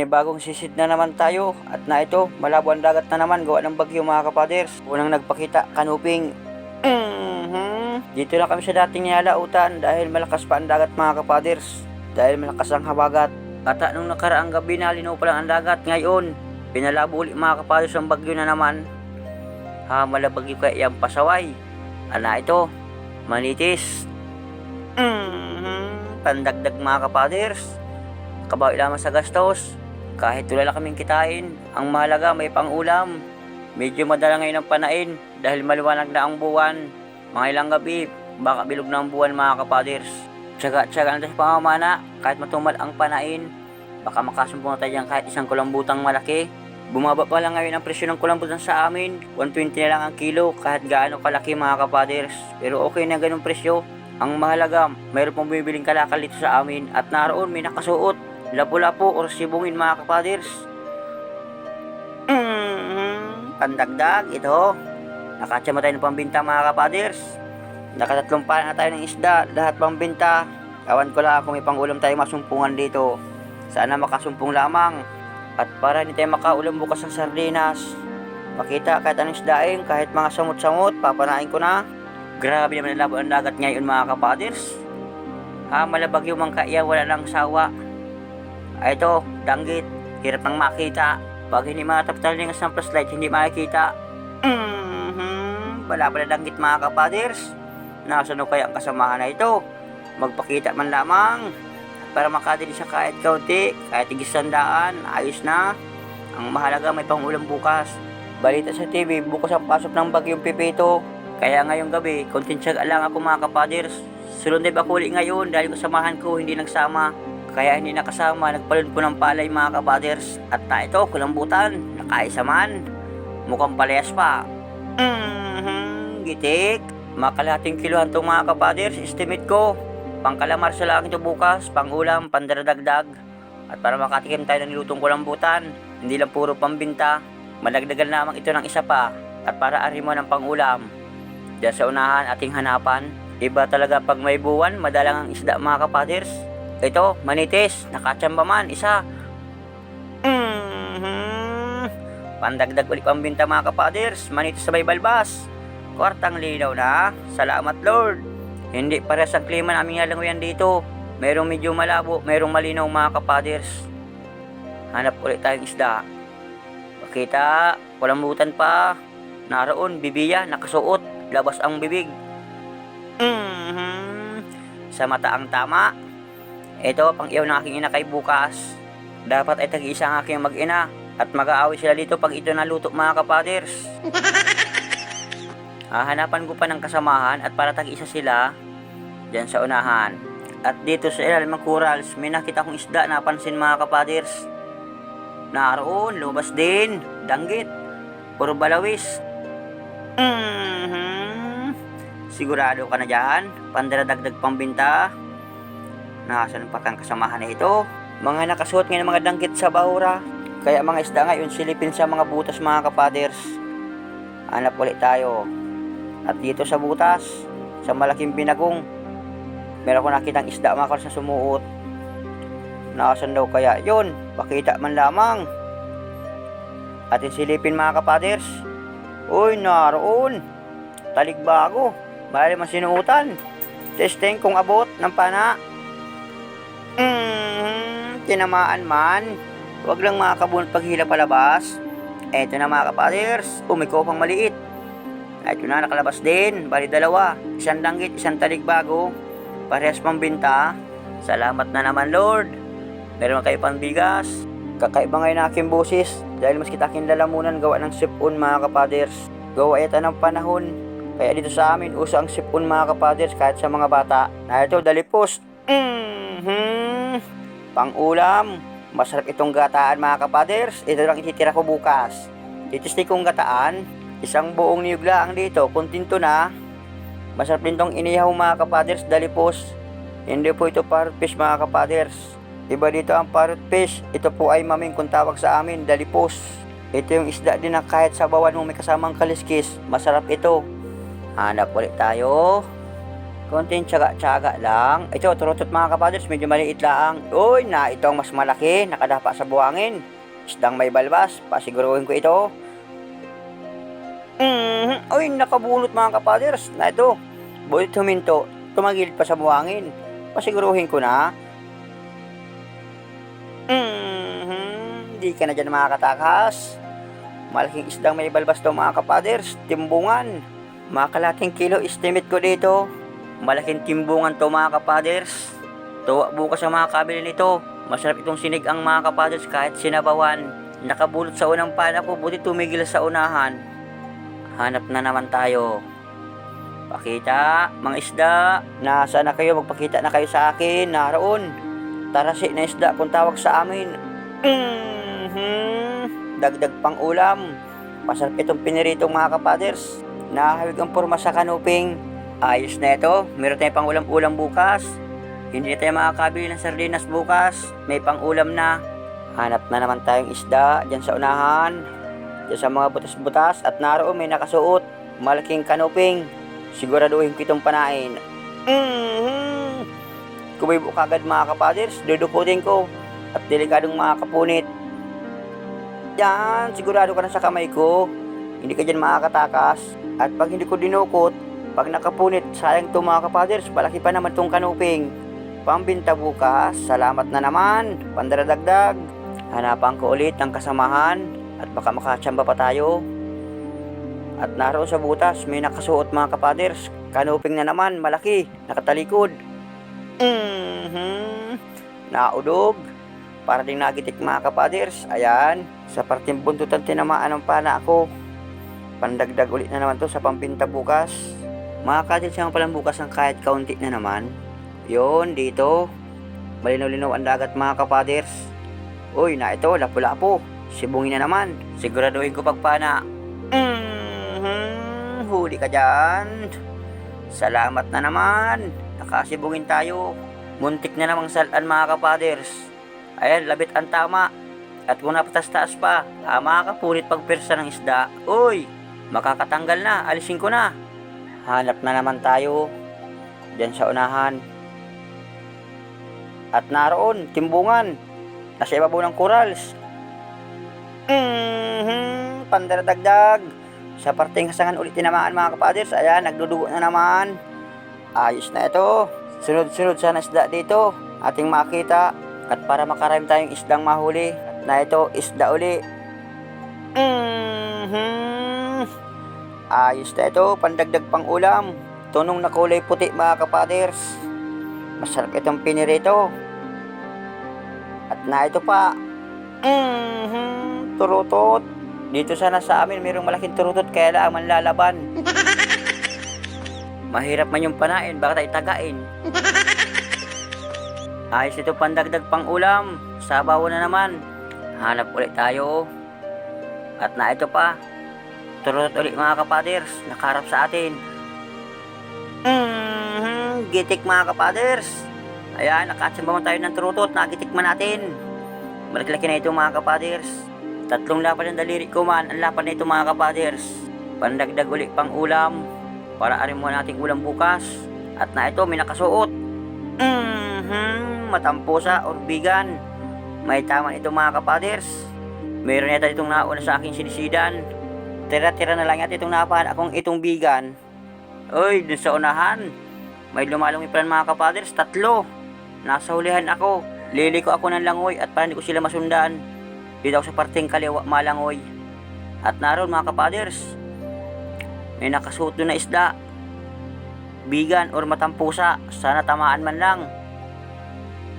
Panibagong sisid na naman tayo at na ito, malabo ang dagat na naman gawa ng bagyo mga kapaders. Unang nagpakita, kanuping. Mhm. Dito na kami sa dating nilalautan dahil malakas pa ang dagat mga kapaders. Dahil malakas ang habagat. At nung nakaraang gabi na linaw pa lang ang dagat ngayon, pinalabo ulit mga kapaders ang bagyo na naman. Ha, malabagyo kaya yung pasaway. Ana ito, manitis. Mhm. Pandagdag mga kapaders. Kabawi lamang sa gastos. Kahit wala lang kaming kitain, ang mahalaga may pangulam. Medyo madala ngayon ang panain dahil maliwanag na ang buwan. Mga ilang gabi, baka bilog na ang buwan mga kapaders. Tsaga-tsaga na sa pamamana kahit matumal ang panain. Baka makasumbong na tayo kahit isang kulambutang malaki. Bumaba pa lang ngayon ang presyo ng kulambutan sa amin. 120 na lang ang kilo kahit gaano kalaki mga kapaders. Pero okay na ganun presyo. Ang mahalaga, mayroon pong bumibiling kalakal dito sa amin at naroon may nakasuot. Lapu-lapu or sibungin mga kapaders. Mm, pandagdag ito. Nakatsama tayo ng pambinta mga kapaders. Nakatatlong pa na tayo ng isda, lahat pambinta. Kawan ko lang kung may pangulam tayo masumpungan dito. Sana makasumpong lamang. At para hindi tayo makaulam bukas ng sardinas. Makita kahit anong isdaing, kahit mga samot-samot, papanain ko na. Grabe naman ang labo ang dagat ngayon mga kapaders. Ha, malabag yung mga kaya, wala lang sawa. Ay ito, danggit. Hirap nang makita. Pag hindi mataptal ng isang flashlight, hindi makikita. Mhm, wala pala danggit mga kapaders. Nasaan kaya ang kasamahan na ito? Magpakita man lamang. Para makadili siya kahit kaunti, kahit tigis sandaan, ayos na. Ang mahalaga may pangulam bukas. Balita sa TV, bukas ang pasok ng bagyong Pipito. Kaya ngayong gabi, kontinsyag lang ako mga kapaders. Sunod na bakuli ngayon dahil kasamahan ko hindi nagsama. Kaya hindi nakasama, nagpalun po ng palay mga kapaders. At na ito, kulambutan, nakaisa man. Mukhang palayas pa. Mhm, gitik. Makalating kiluhan tong mga kapaders, estimate ko. Pangkalamar sa lang ito bukas, pangulam, pandaradagdag. At para makatikim tayo ng nilutong kulambutan, hindi lang puro pambinta. Malagdagan lamang ito ng isa pa. At para arimo ng pangulam. Diyan sa unahan ating hanapan, iba talaga pag may buwan, madalang ang isda mga kapaders. Ito, manitis, nakatsamba man, isa. Mhm. Pandagdag ulit pambinta mga kapaders, manitis sa balbas. Kwartang linaw na, salamat Lord. Hindi parehas ang klima namin halanguyan dito. Merong medyo malabo, merong malinaw mga kapaders. Hanap ulit tayong isda. Makita, walang butan pa. Naroon, bibiya, nakasuot, labas ang bibig. Mhm. Sa mata ang tama. Ito, pang iyaw ng aking ina kay bukas. Dapat ay tag-isa ang aking mag-ina. At mag-aaway sila dito pag ito naluto mga kapaders. Hahanapan ko pa ng kasamahan at para tag-isa sila dyan sa unahan. At dito sa ilalim ng corals, may nakita kong isda napansin mga kapaders. Naroon, lumabas din, danggit, puro balawis. Mhm. Sigurado ka na dyan, pandaradagdag pambinta. Nasaan pa kang kasamahan na ito? Mga nakasuot ngayon ng mga danggit sa bahura. Kaya mga isda ngayon silipin sa mga butas mga kapaders. Hanap ulit tayo. At dito sa butas, sa malaking binagong, meron ko nakitang isda mga na sumuot. Nasaan daw kaya yun? Pakita man lamang. Atin silipin mga kapaders. Uy, naroon. Taligbago. Bali man sinuutan. Testing kung abot ng pana. Mm, tinamaan man. Huwag lang mga kabunot paghila palabas. Eto na mga kapaders. Umiko pang maliit. Eto na nakalabas din. Bali dalawa. Isang danggit, isang taligbago. Parehas pang binta. Salamat na naman Lord. Meron kayo pang bigas. Kakaiba ngayon aking busis dahil mas kita aking lalamunan gawa ng sipon mga kapaders. Gawa ito ng panahon. Kaya dito sa amin, uso ang sipon mga kapaders kahit sa mga bata. Na ito, dalipos. Mhm. Pang-ulam. Masarap itong gataan mga kapaders. Ito lang ititira ko bukas. Titistik kong gataan. Isang buong niyog lang dito. Kuntinto na. Masarap din tong inihaw mga kapaders, dalipos. Hindi po ito parrot fish mga kapaders. Iba dito ang parrot fish. Ito po ay maming kung tawag sa amin, dalipos. Ito yung isda din na kahit sa bawan mo may kasamang kaliskis. Masarap ito. Hanap ulit tayo. Konting tsaga-tsaga lang. Ito, turutot mga kapaders, medyo maliit lang. Uy, na ito ang mas malaki, nakadapa sa buhangin. Isdang may balbas, pasiguruhin ko ito. Mhm, uy, nakabunot mga kapaders, na ito. Bulit huminto, tumagilid pa sa buhangin. Pasiguruhin ko na. Mhm, di ka na dyan makakatakas. Malaking isdang may balbas to mga kapaders, timbungan. Mga kalating kilo estimate ko dito. Malaking timbungan to mga kapaders. Tuwa bukas ang mga kabili nito. Masarap itong sinig ang mga kapaders kahit sinabawan. Nakabulot sa unang pana ko, buti tumigil sa unahan. Hanap na naman tayo. Pakita, mga isda. Nasa na kayo? Magpakita na kayo sa akin. Naroon. Tarasi na isda kung tawag sa amin. Mhm. Dagdag pang ulam. Masarap itong piniritong mga kapaders. Nahawig ang porma sa kanuping. Ayos na ito. Meron tayong pang ulam-ulam bukas. Hindi na tayo makakabili ng sardinas bukas. May pang ulam na. Hanap na naman tayong isda dyan sa unahan. Dyan sa mga butas-butas. At naroon may nakasuot. Malaking kanuping. Siguraduhin ko itong panain. Mhm. Kumibo kagad mga kapaders. Dudukutin ko. At delikadong mga kapunit. Yan, sigurado ka na sa kamay ko. Hindi ka dyan makakatakas. At pag hindi ko dinukot, pag nakapunit, sayang to mga kapaders, palaki pa naman tong kanuping. Pambinta bukas, salamat na naman, pandaradagdag. Hanapan ko ulit ng kasamahan at baka makatsamba pa tayo. At naroon sa butas, may nakasuot mga kapaders. Kanuping na naman, malaki, nakatalikod. Mhm. Naudog. Para ding nagitik mga kapaders. Ayan, sa parting buntutan tinamaan ng pana ako. Pandagdag ulit na naman to sa pampinta bukas. Makakadil siya palang bukas ng kahit kaunti na naman. Yon dito. Malinaw-linaw ang dagat mga kapaders. Uy, na ito, lapu-lapo. Sibungin na naman. Siguraduhin ko pagpana. Mhm, huli ka dyan. Salamat na naman. Nakasibungin tayo. Muntik na namang salan mga kapaders. Ayan, labit ang tama. At kung napatas-taas pa, tama ka punit pagpersa ng isda. Uy, makakatanggal na, alisin ko na. Hanap na naman tayo. Diyan sa unahan. At naroon, timbungan. Nasa ibabaw ng corals. Mhm, pandaradagdag. Sa parteng hasangan ulit tinamaan mga kapaders. Ayan, nagdudugo na naman. Ayos na ito. Sunod-sunod sana isda dito. Ating makita. At para makarami tayong isdang mahuli. Na ito, isda uli. Mhm. Ayos na ito. Pandagdag pang ulam. Tunong na kulay puti mga kapaders. Masarap itong pinirito. At na ito pa. Mhm. Turutot. Dito sana sa amin mayroong malaking turutot kaya lang manlalaban. Mahirap man yung panain, baka tayo tagain. Ayos ito pandagdag pang ulam. Sabaw na naman. Hanap ulit tayo. At na ito pa. Turot ulit mga kapaders. Nakarap sa atin. Mhm, gitik mga kapaders. Ayan, nakatsimbaman tayo ng turutot. Nagitik man natin. Malaki-laki na ito mga kapaders. Tatlong lapad ng daliri ko man. Ang lapad na ito mga kapaders. Pandagdag ulit pang ulam. Para mo nating ulam bukas. At na ito, may nakasuot. Mhm, matampusa or bigan. May tama ito mga kapaders. Meron yata itong nauna sa aking sinisidan. Tira-tira na lang yata itong napahan akong itong bigan. Uy, dun sa unahan. May lumalong plan mga kapaders, tatlo. Nasa hulihan ako. Liliko ako ng langoy at para hindi ko sila masundan. Dito ako sa parteng kaliwa malangoy. At naroon mga kapaders, may nakasuot na isda. Bigan or matampusa, sana tamaan man lang.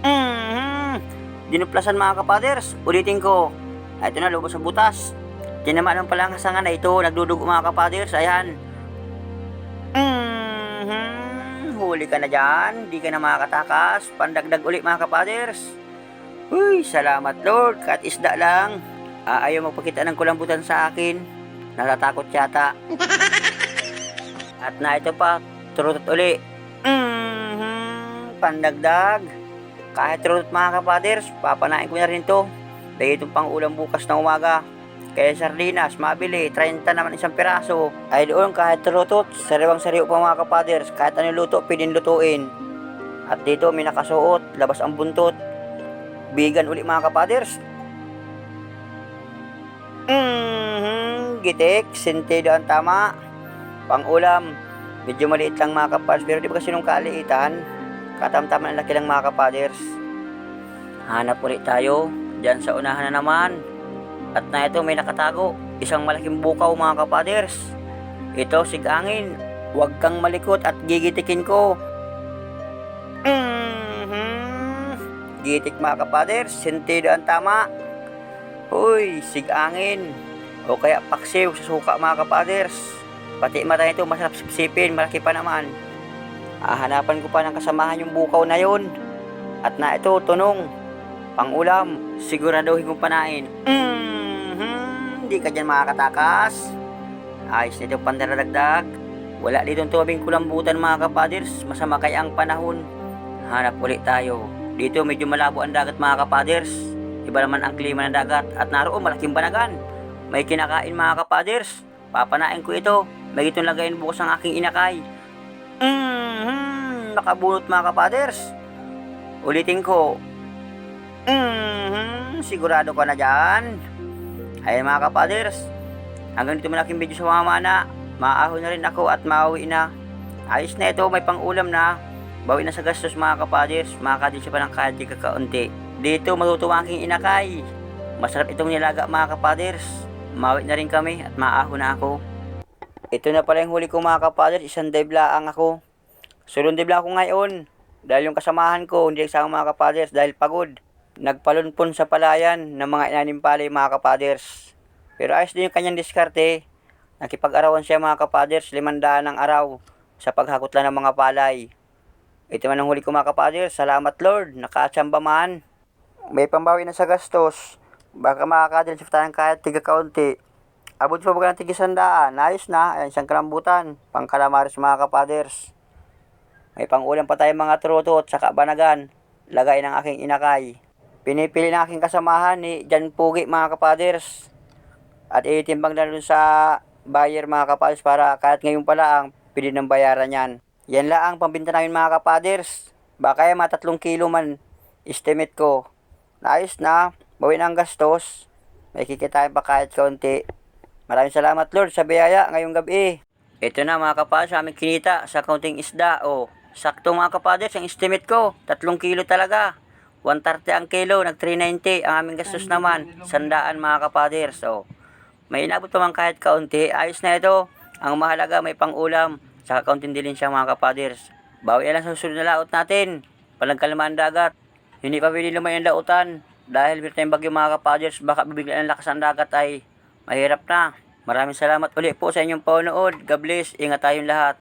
Mhm. Dinuplasan mga kapaders, ulitin ko. Ito na, lubos sa butas. Tinamaan ng palang hasangan na ito, nagdudugo mga kapaders, ayan. Mhm. Huli ka na dyan, di ka na makakatakas. Pandagdag uli mga kapaders. Uy, salamat Lord, kahit isda lang. Ah, ayaw magpakita ng kulambutan sa akin. Natatakot yata. At na ito pa, turutot uli. Mhm. Pandagdag. Kahit turutot mga kapaders, papanain ko na rin to. Dahil itong pang ulam bukas na umaga. Kaya sardinas, mabili, 30 naman isang piraso. Ay doon kahit lutot, sariwang sariw pa mga kapaders, kahit ano luto, pwedeng lutuin. At dito may nakasuot, labas ang buntot. Bigan uli mga kapaders. Mhm, gitik, sentido ang tama. Pang-ulam, medyo maliit lang mga kapaders, pero di ba kasi nung kaliitan, katamtaman ang laki lang mga kapaders. Hanap ulit tayo, dyan sa unahan na naman. At na ito may nakatago, isang malaking bukaw mga kapaders. Ito sigangin, huwag kang malikot at gigitikin ko. Mhm. Gitik mga kapaders, sentido ang tama. Uy, sigangin. O kaya paksiw sa suka mga kapaders. Pati mata nito masarap sipsipin, malaki pa naman. Ahanapan ko pa ng kasamahan yung bukaw na yun. At na ito, tunong. Pangulam, siguraduhin kong panain. Mhm, Hindi ka dyan makakatakas. Ayos nito pandaradagdag. Wala dito tubing kulambutan mga kapaders. Masama kaya ang panahon. Hanap ulit tayo. Dito medyo malabo ang dagat mga kapaders. Iba naman ang klima ng dagat at naroon malaking banagan. May kinakain mga kapaders. Papanain ko ito. May itong lagayin bukas ang aking inakay. Mhm, nakabunot mga kapaders. Ulitin ko. Mhm, sigurado ka na dyan. Ayun mga kapaders. Hanggang dito malaking video sa mga mana. Maahon na rin ako at mauwi na. Ayos na ito, may pang-ulam na. Bawi na sa gastos mga kapaders. Makakadin siya pa ng kahit kakaunti. Dito matutuwa aking inakay. Masarap itong nilaga mga kapaders. Mawi na rin kami at maahon na ako. Ito na pala yung huli ko mga kapaders. Isang dive laang ako. Sulong dive ako ngayon. Dahil yung kasamahan ko, hindi kasama mga kapaders dahil pagod. Nagpalunpon sa palayan ng mga inanim palay mga kapaders. Pero ayos din yung kanyang diskarte. Nakipag-arawan siya mga kapaders, limandaan ng araw sa paghakot lang ng mga palay. Ito man ang huli ko mga kapaders. Salamat Lord, nakatsamba man. May pambawi na sa gastos. Baka makakadil sa tayo kahit tiga kaunti. Abot pa ba ng tiga sandaan? Ayos na, ayan siyang kalambutan. Pang kalamaris mga kapaders. May pangulam pa tayo mga truto at saka banagan. Lagay ng aking inakay. Pinipili ng aking kasamahan ni Jan Pugi mga kapaders. At itimbang na dun sa buyer mga kapaders para kahit ngayon pa lang, pili ng bayaran yan. Yan lang ang pambinta namin mga kapaders. Baka yung mga tatlong kilo man, estimate ko. Naayos na, bawin ang gastos. May kikitain pa kahit kaunti. Maraming salamat Lord sa biyaya ngayong gabi. Ito na mga kapaders, aming kinita sa kaunting isda. O, sakto mga kapaders, ang estimate ko, tatlong kilo talaga. 130 ang kilo, nag 390 ang aming gastos naman, sandaan mga kapaders. So, may inabot pa man kahit kaunti, ayos na ito. Ang mahalaga may pang-ulam, saka kaunting dilin siya mga kapaders. Bawi lang sa susunod na laot natin, palagkalmaan dagat. Hindi pa pwede lumayan ang lautan, dahil may tayong bagyo mga kapaders, baka bibigla ang lakas ang dagat ay mahirap na. Maraming salamat ulit po sa inyong panonood. God bless, ingat tayong lahat.